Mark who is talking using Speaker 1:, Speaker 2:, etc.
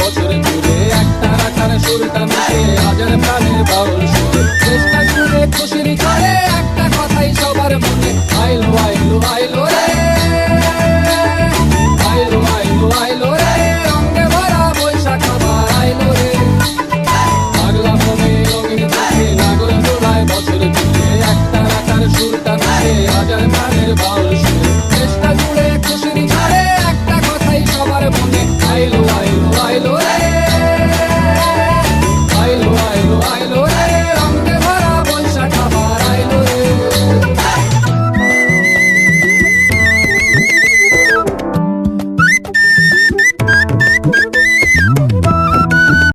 Speaker 1: বছরে ঘুরে একটা রাখার সুরটা মিশে, হাজার প্রাণে বাউল সুরে। চেষ্টা করে খুশির করে একটা কথাই সবার মনে, আইলো আইলো আইলো চেষ্টা জুড়ে খুশির ছড়ে একটা কথাই সবার মনে। আইলো আইলো আইলো রে